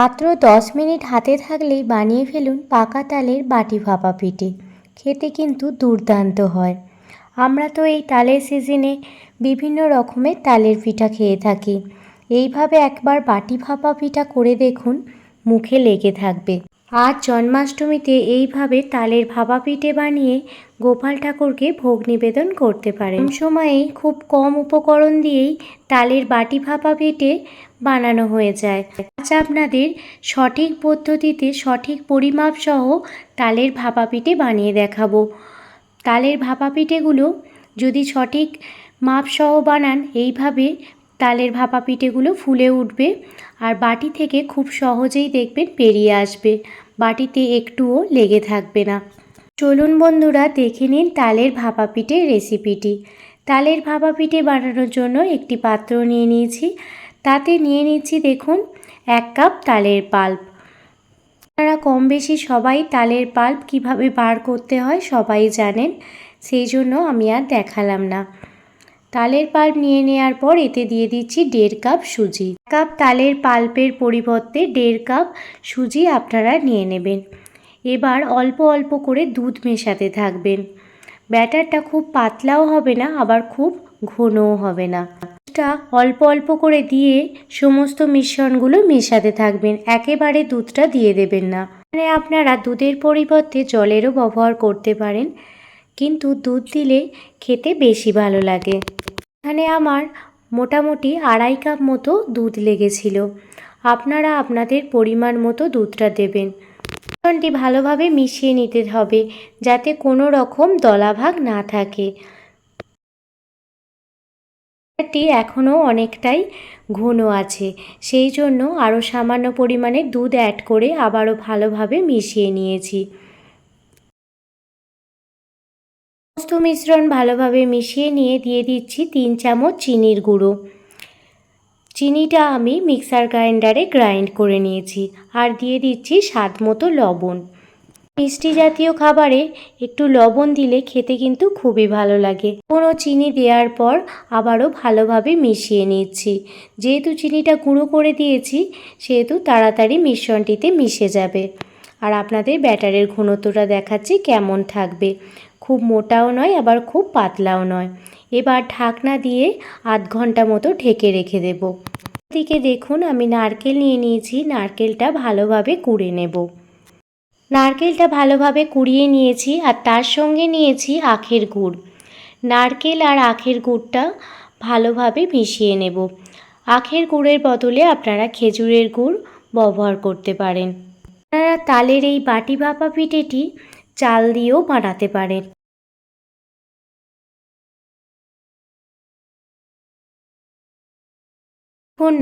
মাত্র দশ মিনিট হাতে থাকলেই বানিয়ে ফেলুন পাকা তালের বাটি ভাপা পিঠে। খেতে কিন্তু দুর্দান্ত হয়। আমরা তো এই তালের সিজনে বিভিন্ন রকমের তালের পিঠা খেয়ে থাকি। এইভাবে একবার বাটি ভাপা পিঠা করে দেখুন, মুখে লেগে থাকবে। আজ জন্মাষ্টমীতে এইভাবে তালের ভাপা পিঠে বানিয়ে গোপাল ঠাকুরকে ভোগ নিবেদন করতে পারেন। সময়ে খুব কম উপকরণ দিয়েই তালের বাটি ভাপা পিঠে বানানো হয়ে যায়। আজ আপনাদের সঠিক পদ্ধতিতে সঠিক পরিমাপ সহ তালের ভাপা পিঠে বানিয়ে দেখাবো। তালের ভাপা পিঠেগুলো যদি সঠিক মাপ সহ বানান, এইভাবে তালের ভাপা পিঠেগুলো ফুলে উঠবে আর বাটি থেকে খুব সহজেই দেখবেন বেরিয়ে আসবে। বাটিতে একটুও লেগে থাকবে না। চলুন বন্ধুরা, দেখে নিন তালের ভাপা পিঠের রেসিপিটি। তালের ভাপা পিঠে বানানোর জন্য একটি পাত্র নিয়ে নিয়েছি। তাতে নিয়ে নিচ্ছি দেখুন, এক কাপ তালের পাল্প। আপনারা কম বেশি সবাই তালের পাল্প কীভাবে বার করতে হয় সবাই জানেন, সেই জন্য আমি আর দেখালাম না। তালের পাল্প নিয়ে নেওয়ার পর এতে দিয়ে দিচ্ছি দেড় কাপ সুজি। কাপ তালের পাল্পের পরিবর্তে দেড় কাপ সুজি আপনারা নিয়ে নেবেন। এবার অল্প অল্প করে দুধ মেশাতে থাকবেন। ব্যাটারটা খুব পাতলাও হবে না, আবার খুব ঘনও হবে না। দুধটা অল্প অল্প করে দিয়ে সমস্ত মিশ্রণগুলো মেশাতে থাকবেন। একেবারে দুধটা দিয়ে দেবেন না। মানে আপনারা দুধের পরিবর্তে জলেরও ব্যবহার করতে পারেন, কিন্তু দুধ দিলে খেতে বেশি ভালো লাগে। এখানে আমার মোটামুটি আড়াই কাপ মতো দুধ লেগেছিল। আপনারা আপনাদের পরিমাণ মতো দুধটা দেবেন। মিশ্রণটি ভালোভাবে মিশিয়ে নিতে হবে, যাতে কোনো রকম দলাভাগ না থাকে। এটি এখনও অনেকটাই ঘন আছে। সেই জন্য আরও সামান্য পরিমাণে দুধ অ্যাড করে আবারও ভালোভাবে মিশিয়ে নিয়েছি। সমস্ত মিশ্রণ ভালোভাবে মিশিয়ে নিয়ে দিয়ে দিচ্ছি তিন চামচ চিনির গুঁড়ো। চিনিটা আমি মিক্সার গ্রাইন্ডারে গ্রাইন্ড করে নিয়েছি। আর দিয়ে দিচ্ছি স্বাদ মতো লবণ। মিষ্টি জাতীয় খাবারে একটু লবণ দিলে খেতে কিন্তু খুবই ভালো লাগে। কোনো চিনি দেওয়ার পর আবারও ভালোভাবে মিশিয়ে নিচ্ছি। যেহেতু চিনিটা গুঁড়ো করে দিয়েছি, সেহেতু তাড়াতাড়ি মিশ্রণটিতে মিশে যাবে। আর আপনাদের ব্যাটারের ঘনত্বটা দেখাচ্ছি কেমন থাকবে। খুব মোটাও নয়, আবার খুব পাতলাও নয়। এবার ঢাকনা দিয়ে আধ ঘণ্টা মতো ঢেকে রেখে দেব। দিকে দেখুন, আমি নারকেল নিয়ে নিয়েছি। নারকেলটা ভালোভাবে কুড়ে নেব। নারকেলটা ভালোভাবে কুড়িয়ে নিয়েছি আর তার সঙ্গে নিয়েছি আখের গুড়। নারকেল আর আখের গুড়টা ভালোভাবে মিশিয়ে নেব। আখের গুড়ের বদলে আপনারা খেজুরের গুড় ব্যবহার করতে পারেন। আপনারা তালের এই বাটি ভাপা পিঠেটি চাল দিয়েও বানাতে পারেন।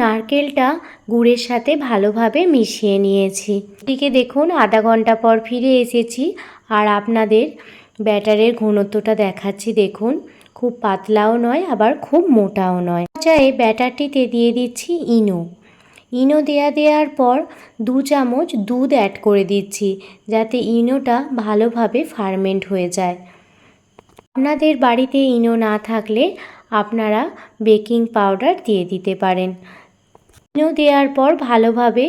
নারকেলটা গুড়ের সাথে ভালোভাবে মিশিয়ে নিয়েছি। এদিকে দেখুন, আধা ঘণ্টা পর ফিরে এসেছি আর আপনাদের ব্যাটারের ঘনত্বটা দেখাচ্ছি। দেখুন, খুব পাতলাও নয়, আবার খুব মোটাও নয়। চাই ব্যাটারটিতে দিয়ে দিচ্ছি ইনো। ইনো দেয়া দেওয়ার পর দু চামচ দুধ অ্যাড করে দিচ্ছি, যাতে ইনোটা ভালোভাবে ফার্মেন্ট হয়ে যায়। আপনাদের বাড়িতে ইনো না থাকলে আপনারা বেকিং পাউডার দিয়ে দিতে পারেন। ইনো দেওয়ার পর ভালোভাবে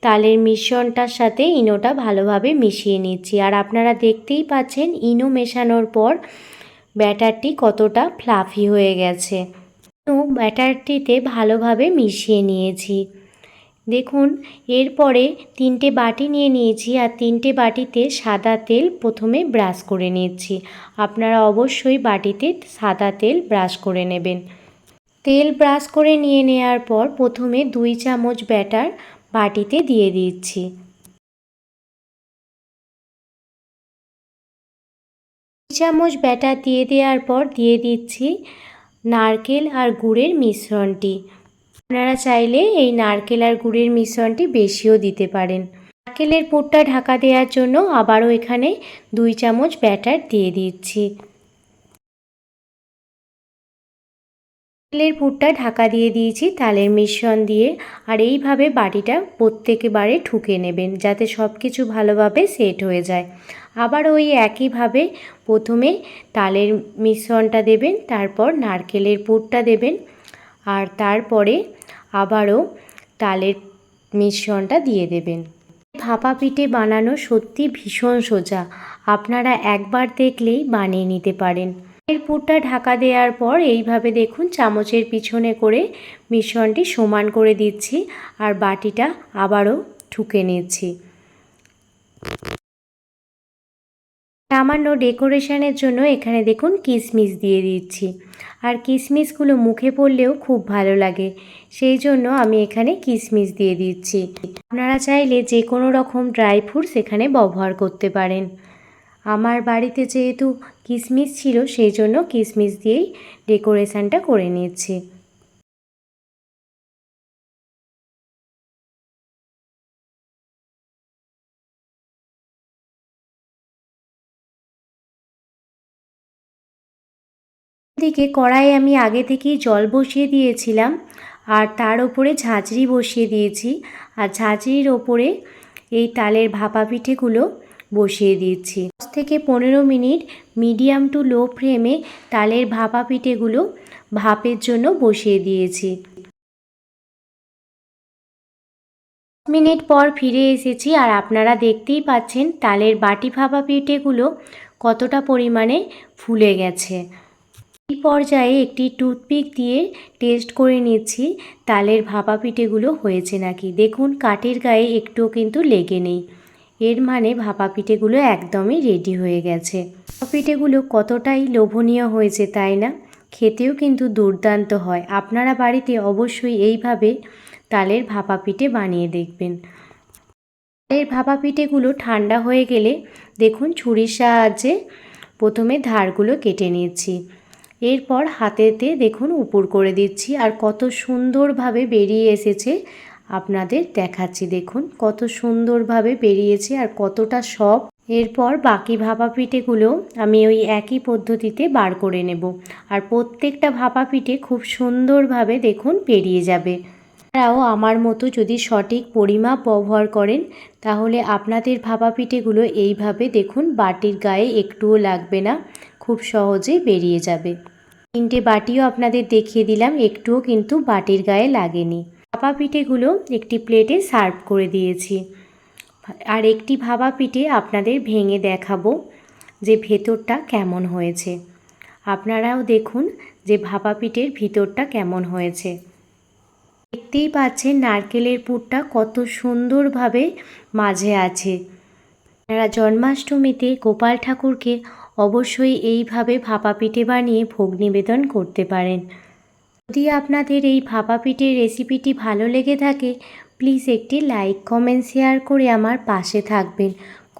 তালের মিশ্রণটার সাথে ইনোটা ভালোভাবে মিশিয়ে নিচ্ছি। আর আপনারা দেখতেই পাচ্ছেন, ইনো মেশানোর পর ব্যাটারটি কতটা ফ্লাফি হয়ে গেছে। ব্যাটারটিতে ভালোভাবে মিশিয়ে নিয়েছি। দেখুন, এরপরে তিনটে বাটি নিয়ে নিয়েছি আর তিনটে বাটিতে সাদা তেল প্রথমে ব্রাশ করে নিচ্ছি। আপনারা অবশ্যই বাটিতে সাদা তেল ব্রাশ করে নেবেন। তেল ব্রাশ করে নিয়ে নেওয়ার পর প্রথমে দুই চামচ ব্যাটার বাটিতে দিয়ে দিচ্ছি। দুই চামচ ব্যাটার দিয়ে দেওয়ার পর দিয়ে দিচ্ছি নারকেল আর গুড়ের মিশ্রণটি। আপনারা চাইলে এই নারকেল আর গুড়ের মিশ্রণটি বেশিও দিতে পারেন। নারকেলের পুরটা ঢাকা দেওয়ার জন্য আবারও এখানে দুই চামচ ব্যাটার দিয়ে দিচ্ছি। নারকেলের পুরটা ঢাকা দিয়ে দিয়েছি তালের মিশ্রণ দিয়ে। আর এইভাবে বাটিটা প্রত্যেকবারে ঠুকে নেবেন যাতে সব কিছু ভালোভাবে সেট হয়ে যায়। আবার ওই একইভাবে প্রথমে তালের মিশ্রণটা দেবেন, তারপর নারকেলের পুরটা দেবেন। আর তারপরে আবারও তালের মিশ্রণটা দিয়ে দেবেন। ভাপা পিঠে বানানো সত্যি ভীষণ সোজা। আপনারা একবার দেখলেই বানিয়ে নিতে পারেন। এর পুরটা ঢাকা দেওয়ার পর এইভাবে দেখুন চামচের পিছনে করে মিশ্রণটি সমান করে দিচ্ছি আর বাটিটা আবারও ঠুকে নিচ্ছি। সামান্য ডেকোরেশনের জন্য এখানে দেখুন কিশমিশ দিয়ে দিচ্ছি। আর কিশমিশগুলো মুখে পড়লেও খুব ভালো লাগে। সেই জন্য আমি এখানে কিশমিশ দিয়ে দিচ্ছি। আপনারা চাইলে যে কোনো রকম ড্রাই ফ্রুটস এখানে ব্যবহার করতে পারেন। আমার বাড়িতে যেহেতু কিশমিশ ছিল, সেই জন্য কিশমিশ দিয়েই ডেকোরেশানটা করে নিচ্ছি। দিকে কড়াই আমি আগে থেকেই জল বসিয়ে দিয়েছিলাম আর তার ওপরে ঝাঁঝরি বসিয়ে দিয়েছি। আর ঝাঁঝরির ওপরে এই তালের ভাপা পিঠেগুলো বসিয়ে দিচ্ছি দশ থেকে পনেরো মিনিট মিডিয়াম টু লো ফ্লেমে তালের ভাপা পিঠেগুলো ভাপের জন্য বসিয়ে দিয়েছি। মিনিট পর ফিরে এসেছি আর আপনারা দেখতেই পাচ্ছেন তালের বাটি ভাপা পিঠেগুলো কতটা পরিমাণে ফুলে গেছে। এই পর্যায়ে একটি টুথপিক দিয়ে টেস্ট করে নিচ্ছি। তালের ভাপা পিঠেগুলো হয়েছে নাকি? দেখুন, কাঠের গায়ে একটুও কিন্তু লেগে নেই। এর মানে ভাপা পিঠেগুলো একদমই রেডি হয়ে গেছে। ভাপা পিঠেগুলো কতটাই লোভনীয় হয়েছে তাই না? খেতেও কিন্তু দুর্দান্ত হয়। আপনারা বাড়িতে অবশ্যই এইভাবে তালের ভাপা পিঠে বানিয়ে দেখবেন। তালের ভাপা পিঠেগুলো ঠান্ডা হয়ে গেলে দেখুন, ছুরির সাহায্যে প্রথমে ধারগুলো কেটে নিচ্ছি। এরপর হাতেতে দেখুন উপর করে দিচ্ছি আর কত সুন্দরভাবে বেরিয়ে এসেছে। আপনাদের দেখাচ্ছি দেখুন কত সুন্দরভাবে বেরিয়েছে আর কতটা সব। এরপর বাকি ভাপা পিঠেগুলো আমি ওই একই পদ্ধতিতে বার করে নেব আর প্রত্যেকটা ভাপা পিঠে খুব সুন্দরভাবে দেখুন বেরিয়ে যাবে। তারাও আমার মতো যদি সঠিক পরিমাপ ব্যবহার করেন, তাহলে আপনাদের ভাপা পিঠেগুলো এইভাবে দেখুন বাটির গায়ে একটুও লাগবে না। খুব সহজেই বেরিয়ে যাবে। তিনটে বাটিও আপনাদের দেখিয়ে দিলাম, একটুও কিন্তু বাটির গায়ে লাগেনি। ভাপা পিঠেগুলো একটি প্লেটে সার্ভ করে দিয়েছি। আর একটি ভাপা পিঠে আপনাদের ভেঙে দেখাবো যে ভেতরটা কেমন হয়েছে। আপনারাও দেখুন যে ভাপা পিঠের ভিতরটা কেমন হয়েছে। দেখতেই পাচ্ছেন নারকেলের পুরটা কত সুন্দরভাবে মাঝে আছে। আপনারা জন্মাষ্টমীতে গোপাল ঠাকুরকে অবশ্যই এইভাবে ভাপা পিঠে বানিয়ে ভোগ নিবেদন করতে পারেন। যদি আপনাদের এই ভাপা পিঠের রেসিপিটি ভালো লেগে থাকে, প্লিজ একটি লাইক, কমেন্ট, শেয়ার করে আমার পাশে থাকবেন।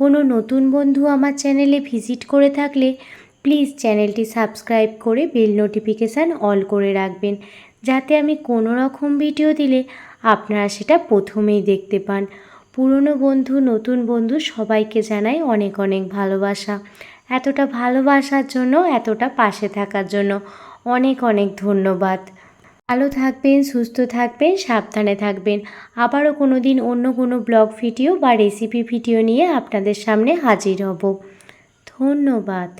কোনো নতুন বন্ধু আমার চ্যানেলে ভিজিট করে থাকলে প্লিজ চ্যানেলটি সাবস্ক্রাইব করে বেল নোটিফিকেশান অল করে রাখবেন, যাতে আমি কোনো রকম ভিডিও দিলে আপনারা সেটা প্রথমেই দেখতে পান। পুরনো বন্ধু, নতুন বন্ধু সবাইকে জানাই অনেক অনেক ভালোবাসা। এতটা ভালোবাসার জন্য, এতটা পাশে থাকার জন্য অনেক অনেক ধন্যবাদ। ভালো থাকবেন, সুস্থ থাকবেন, সাবধানে থাকবেন। আবারও কোনো দিন অন্য কোনো ব্লগ ভিডিও বা রেসিপি ভিডিও নিয়ে আপনাদের সামনে হাজির হব। ধন্যবাদ।